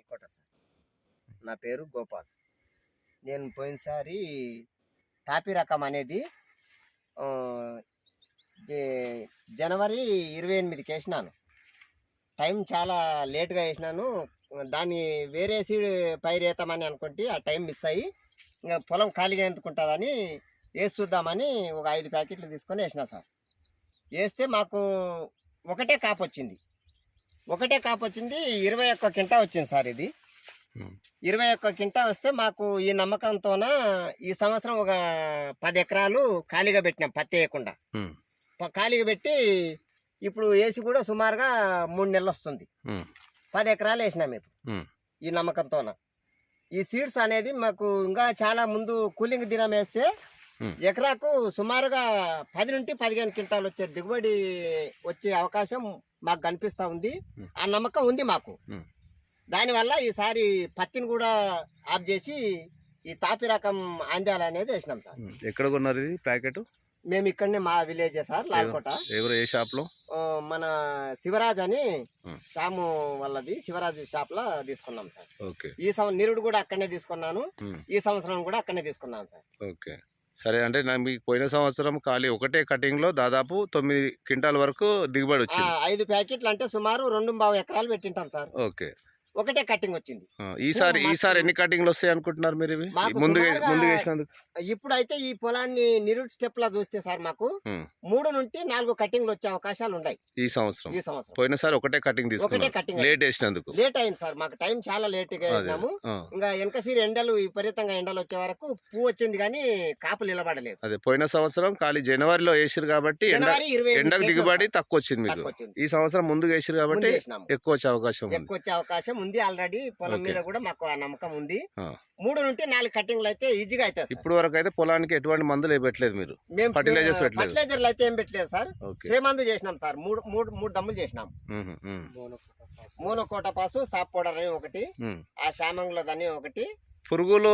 Lalkota sir. నా పేరు గోపాల్. నేను పోయినసారి తాపి రకం అనేది జనవరి ఇరవై ఎనిమిదికి వేసినాను. టైం చాలా లేట్గా వేసినాను. దాన్ని వేరే సీడ్ పైరు వేద్దామని అనుకుంటే ఆ టైం మిస్ అయ్యి ఇంకా పొలం ఖాళీగా ఎందుకుంటుందని వేసి చూద్దామని ఒక ఐదు ప్యాకెట్లు తీసుకొని వేసిన సార్. వేస్తే మాకు ఒకటే కాపు వచ్చింది. ఒకటే కాపు వచ్చింది ఇరవై ఒక్క కింటా వచ్చింది సార్ ఇది. ఇరవై ఒక్క కింటా వస్తే మాకు ఈ నమ్మకంతోన ఈ సంవత్సరం ఒక పది ఎకరాలు ఖాళీగా పెట్టినాం పత్తి వేయకుండా ఖాళీగా పెట్టి ఇప్పుడు వేసి కూడా సుమారుగా మూడు నెలలు వస్తుంది. పది ఎకరాలు వేసినాం ఇప్పుడు. ఈ నమ్మకంతోన ఈ సీడ్స్ అనేది మాకు ఇంకా చాలా ముందు కూలింగ్ దినం వేస్తే. ఎకరాకు సుమారుగా పది నుండి పదిహేను క్వింటాలు వచ్చే దిగుబడి వచ్చే అవకాశం మాకు కనిపిస్తా ఉంది. ఆ నమ్మకం ఉంది మాకు. దానివల్ల ఈసారి పత్తిని కూడా ఆఫ్ చేసి ఈ తాపి రకం ఆంద్యాల అనేది వేసినాం సార్. ఎక్కడ కొన్నారు ఇది ప్యాకెట్? మేము ఇక్కడనే మా విలేజే సార్ లాల్కోట. ఎవరు ఏ షాప్లో మన శివరాజ్ అని. శ్యాము వాళ్ళది శివరాజు షాప్లో తీసుకున్నాం సార్. ఓకే. ఈ సంవత్సరం నిరుడు కూడా అక్కడనే తీసుకున్నాను. ఈ సంవత్సరం కూడా అక్కడనే తీసుకున్నాను సార్. ఓకే. సరే అంటే మీకు పోయిన సంవత్సరం ఖాళీ ఒకటే కటింగ్లో దాదాపు తొమ్మిది క్వింటాల్ వరకు దిగుబడి వచ్చింది. ఐదు ప్యాకెట్లు అంటే సుమారు రెండు బావు ఎకరాలు పెట్టింటాం సార్. ఓకే. ఒకటే కటింగ్ వచ్చింది. ఈసారి ఈసారి ఎన్ని కటింగ్లు వస్తాయి అనుకుంటున్నారు మీరు ఇవి? మాకు ముందు ఇప్పుడైతే ఈ పొలాన్ని నిరుడు స్టెప్ లా చూస్తే సార్ మాకు. మూడు నుండి నాలుగు కటింగ్లు వచ్చే అవకాశాలు ఉన్నాయి ఈ సంవత్సరం. ఈ సంవత్సరం. పోయినసారి ఒకటే కటింగ్ ఒకటే కటింగ్ లేట్ వేసినందుకు. లేట్ అయింది సార్. మాకు టైం చాలా లేట్గా వేసినాము. ఇంకా వెనకసీరి ఎండలు విపరీతంగా ఎండలు వచ్చే వరకు పువ్వు వచ్చింది కానీ కాపు నిలబడలేదు. అదే పోయిన సంవత్సరం ఖాళీ జనవరిలో వేసిరు కాబట్టి ఎండకు దిగుబడి తక్కువ వచ్చింది మీకు. ఈ సంవత్సరం ముందు వేసిరు కాబట్టి. ఎక్కువ వచ్చే అవకాశం ఎక్కువ వచ్చే అవకాశం ఉంది ఆల్రెడీ పొలం. మీద కూడా మాకు ఆ నమ్మకం ఉంది. మూడు నుండి నాలుగు కటింగ్లు అయితే ఈజీగా అయితే ఇప్పుడు వరకు అయితే పొలానికి ఎటువంటి మందులు పెట్టలేదు మీరు మేము పెట్టలేదు. ఫర్టిలైజర్లు అయితే ఏం పెట్టలేదు సార్ ఓకే శ్రీమందు చేసినాం సార్ మూడు మూడు మూడు దమ్ములు చేసినాం మోనోకోట పాసు సాప్ పౌడర్ అని ఒకటి. ఆ శామంగులో దాన్ని ఒకటి పురుగులు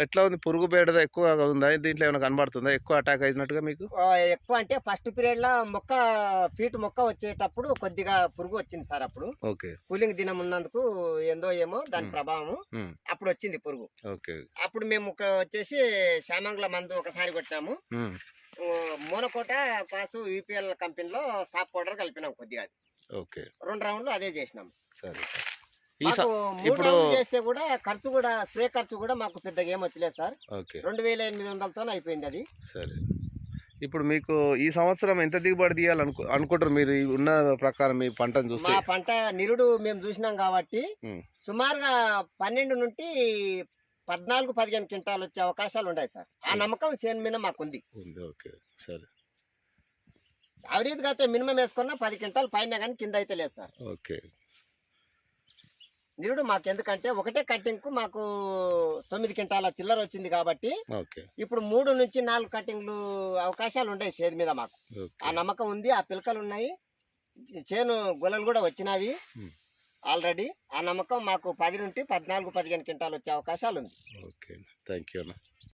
ఎట్లా ఉంది? పురుగు బేడద ఎక్కువ ఉందా? దీంట్లో ఏమైనా కనబడుతుందా? ఎక్కువ అటాక్ అయినట్టుగా మీకు? ఎక్కువ అంటే ఫస్ట్ పీరియడ్లో మొక్క ఫీట్ మొక్క వచ్చేటప్పుడు కొద్దిగా పురుగు వచ్చింది సార్ అప్పుడు. ఓకే. కూలింగ్ దినం ఉన్నందుకు ఏందో ఏమో దాని. ప్రభావం అప్పుడు వచ్చింది పురుగు. ఓకే. అప్పుడు మేము ఒక వచ్చేసి శామంగుల మందు ఒకసారి ఆ, మోనకోట పాసు యూపీఎల్ కంపెనీలో సాప్ పౌడర్ కలిపినాం కొద్దిగా ఓకే. రెండు రౌండ్లు అదే చేసినాం. సరే. ఇప్పుడు- చేస్తే కూడా ఖర్చు కూడా స్ప్రే ఖర్చు కూడా మాకు పెద్దగా ఏం వచ్చలేదు సార్. ఓకే. రెండు వేల ఎనిమిది వందలతో అయిపోయింది అది. సరే. ఇప్పుడు మీకు ఈ సంవత్సరం ఎంత దిగుబడి తీయాలనుకు అనుకుంటారు మీరు? ఉన్న ప్రకారం మీ పంటను చూస్తే. మా పంట నిరుడు మేము చూసినాం కాబట్టి సుమారుగా పన్నెండు నుండి పద్నాలుగు పదిహేను క్వింటాలు వచ్చే అవకాశాలు ఉన్నాయి సార్. ఆ. నమ్మకం చేను మీద మాకుంది. ఉంది ఓకే. సరే. అయితే మినిమం వేసుకున్నా పది క్వింటాలు పైన కానీ కింద అయితే లేదు సార్. ఓకే. నిరుడు మాకు ఎందుకంటే ఒకటే కట్టింగ్కు మాకు తొమ్మిది క్వింటాల చిల్లర వచ్చింది కాబట్టి ఓకే. ఇప్పుడు మూడు నుంచి నాలుగు కట్టింగ్లు అవకాశాలు ఉన్నాయి చేతి మీద మాకు. ఆ నమ్మకం ఉంది ఆ పిలకలు ఉన్నాయి చేను గులలు కూడా వచ్చినవి. ఆల్రెడీ. ఆ నమ్మకం మాకు పది నుండి పద్నాలుగు పదిహేను క్వింటాలు వచ్చే అవకాశాలు ఉంది. ఓకే. థ్యాంక్ యూ అన్న.